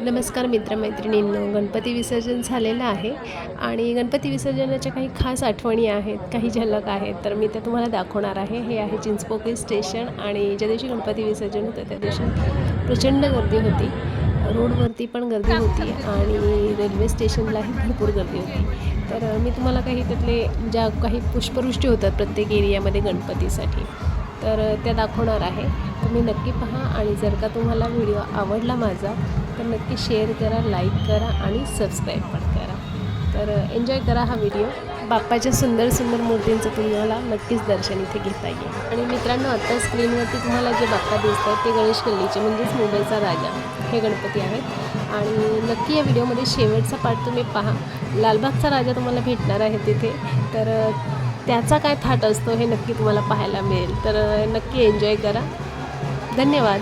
नमस्कार मित्रमैत्रिणींनो गणपती विसर्जन झालेलं आहे आणि गणपती विसर्जनाच्या काही खास आठवणी आहेत काही झलक आहेत तर मी त्या तुम्हाला दाखवणार आहे. हे आहे चिंचपोकळी स्टेशन आणि ज्या दिवशी गणपती विसर्जन होतं त्या दिवशी प्रचंड गर्दी होती. रोडवरती पण गर्दी होती आणि रेल्वे स्टेशनलाही भरपूर गर्दी होती. तर मी तुम्हाला काही त्यातले ज्या काही पुष्पवृष्टी होतात प्रत्येक एरियामध्ये गणपतीसाठी तर त्या दाखवणार आहे. तुम्ही नक्की पहा आणि जर का तुम्हाला व्हिडिओ आवडला माझा तर नक्की शेअर करा लाईक करा आणि सबस्क्राईब पण करा. तर एन्जॉय करा हा व्हिडिओ बाप्पाच्या सुंदर सुंदर मूर्तींचं तुम्हाला नक्कीच दर्शन इथे घेता येईल. आणि मित्रांनो आत्ता स्क्रीनवरती तुम्हाला जे बाप्पा दिसत आहेत ते गणेश गल्लीचे म्हणजेच मुंबईचा राजा हे गणपती आहेत. आणि नक्की या व्हिडिओमध्ये शेवटचा पार्ट तुम्ही पहा. लालबागचा राजा तुम्हाला भेटणार आहे तिथे. तर त्याचा काय थाट असतो हे नक्की तुम्हाला पाहायला मिळेल. तर नक्की एन्जॉय करा. धन्यवाद.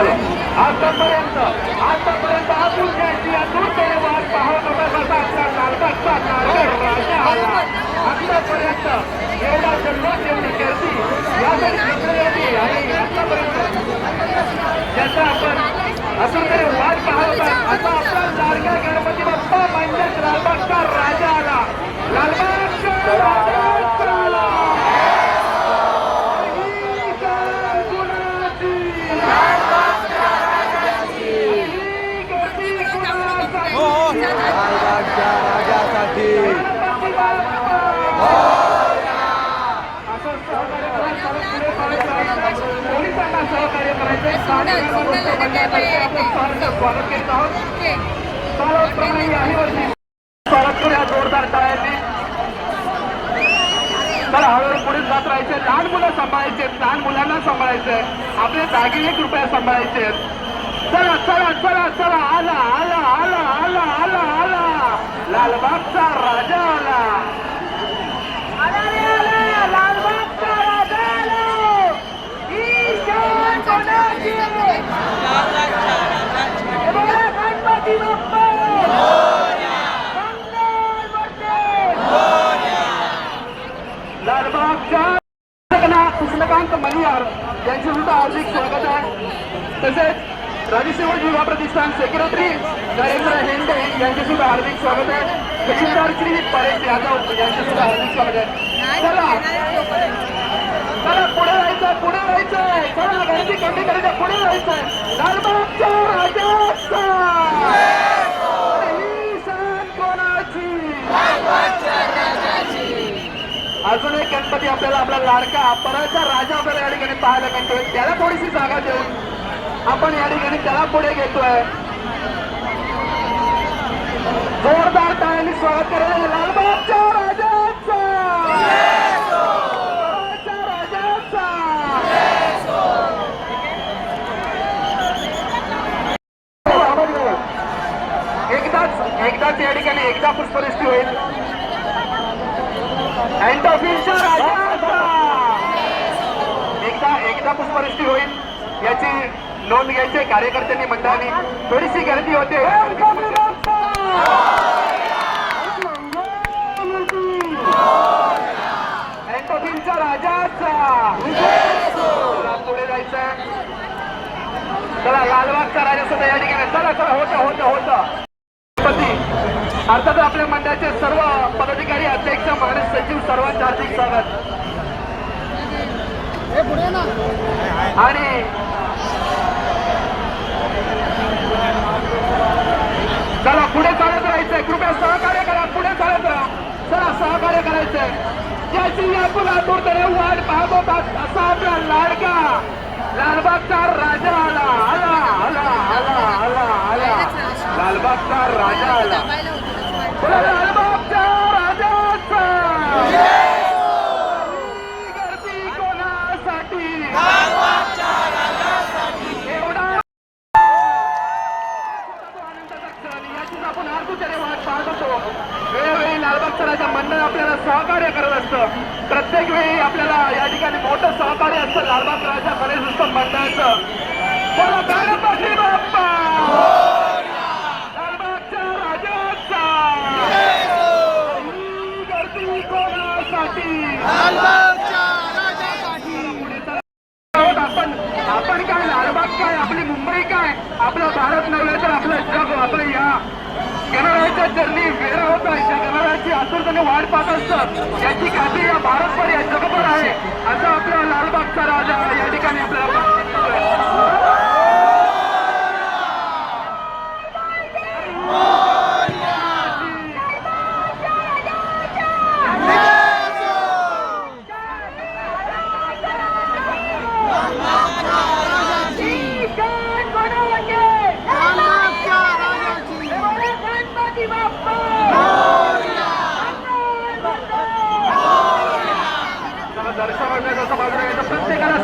आतापर्यंत आतापर्यंत आपण घ्यायची दुर्दैव वाट पाहत होता कसा आपला लालबागचा राजा आला आतापर्यंत. एवढा जल्लोष एवढी गर्दी यासाठी आणि आतापर्यंत ज्याचा आपण अजूनकडे वाट असा आपला लाडका गणपती बाप्पा म्हणजेच लालबागचा राजा आला. आला. ही लालबागच्या राजासाठी पोलिसांना सहकार्य करायचे स्थानिक व्यवस्था मंडळातर्फे आपण सहर्ष स्वागत करीत आहोत सर्वप्रमाणे याही वर्षी स्वागत करूया जोरदार टाळ्यांनी तर हळूहळू पुढे जात राहायचे लहान मुलं सांभाळायचे लहान मुलांना सांभाळायचे आपले दागिने कृपया सांभाळायचे चला चला चला चला आला आला आला आला आला आला लालबागचा राजा आला रे, आला, लालबागचा राजा आला. ही शान कोणाची? हे बघा, गणपती बाप्पा. मंगल मूर्ती. लालबागच्या कृष्णकांत मलियार यांचे सुद्धा हार्दिक स्वागत आहे. तसेच राजसेवा युवा प्रतिष्ठान सेक्रेटरी नरेंद्र हेंडे यांचे सुद्धा हार्दिक स्वागत आहे. तहसीलदार श्री परेश यादव यांचे सुद्धा हार्दिक स्वागत आहे. चला. चला पुढे राहायचं पुढे राहायचंय चला गर्दी कमी करायचं पुढे लालबागच्या राजाचा अजून एक गणपती आपल्याला आपला लाडका अपराचा राजा आपल्याला या ठिकाणी पाहायला मिळतोय. त्याला थोडीशी जागा देऊन आपण या ठिकाणी त्याला पुढे घेतोय. जोरदार टाळ्यांनी स्वागत करायला लालबागच्या राजाचा! राजाचा! एकदाच एकदाच या ठिकाणी एकदा पुष्पवृष्टी होईल. अँटोफिलच्या राजाचा एकदा एकदा पुष्पवृष्टी होईल. याची नोंद घ्यायची कार्यकर्त्यांनी मंडळाने. थोडीशी गर्दी होते. अँटोफिलच्या राजाचा पुढे जायचं. चला लालबागचा राजा सुद्धा या ठिकाणी. चला चला होतं होतं होतं. अर्थात आपल्या मंडळाचे सर्व पदाधिकारी अध्यक्ष मानस सचिव सर्वांचे हार्दिक स्वागत. आणि चला पुढे चालत राहायचंय. कृपया सहकार्य करा पुढे चालत राहा. चला सहकार्य करायचंय. ज्याची आपण आतुरतेने वाट पाहत असा आपला लाडका. लालबागचा राजा आला आला आला आला आला आला. लालबागचा राजा आला. आपल्याला सहकार्य करत असतं प्रत्येक वेळी आपल्याला या ठिकाणी मोठं सहकार्य असतं लालबाग राजा गणेश उत्सव मंडळाचं बाप्पा लालबागच्या राजाचा ही गर्दी कोणासाठी पुढे चला. आहोत आपण आपण काय लालबाग काय आपली मुंबई काय आपला भारत नव्हे तर आपलं जग आपलं या गणरायाच्या जर्नी वेळ होत आहे त्या गणरायाची आतुरतेने वाट पाहत असतात याची खात्री या भारतभर या जगभर आहे असं आपला लालबागचा राजा या ठिकाणी आपल्याला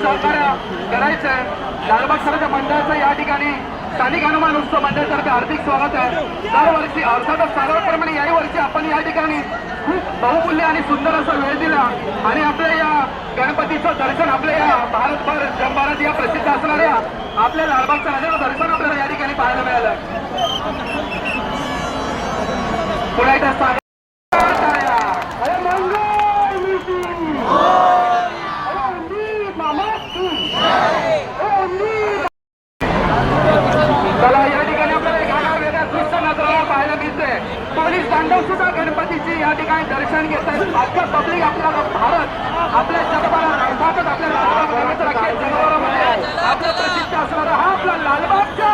सहकार्य करायचं आहे लालबाग सराच्या मंडळाचं या ठिकाणी स्थानिक हनुमान उत्सव मंडळातर्फे हार्दिक स्वागत आहे. दरवर्षी अर्थातच साधारणप्रमाणे याही वर्षी आपण या ठिकाणी खूप बहुमूल्य आणि सुंदर असा वेळ दिला. आणि आपल्या या गणपतीचं दर्शन आपल्या या भारतभर जगभरात या प्रसिद्ध असणाऱ्या आपल्या लालबागचं राजाचं दर्शन आपल्याला या ठिकाणी पाहायला मिळालं पुन्हा एकदा या ठिकाणी दर्शन घेत आहेत. अख्खं पब्लिक आपला भारत आपल्या जगभरात अर्थातच आपल्या जगभरामध्ये आपला प्रसिद्ध असणारा हा आपला लालबागचा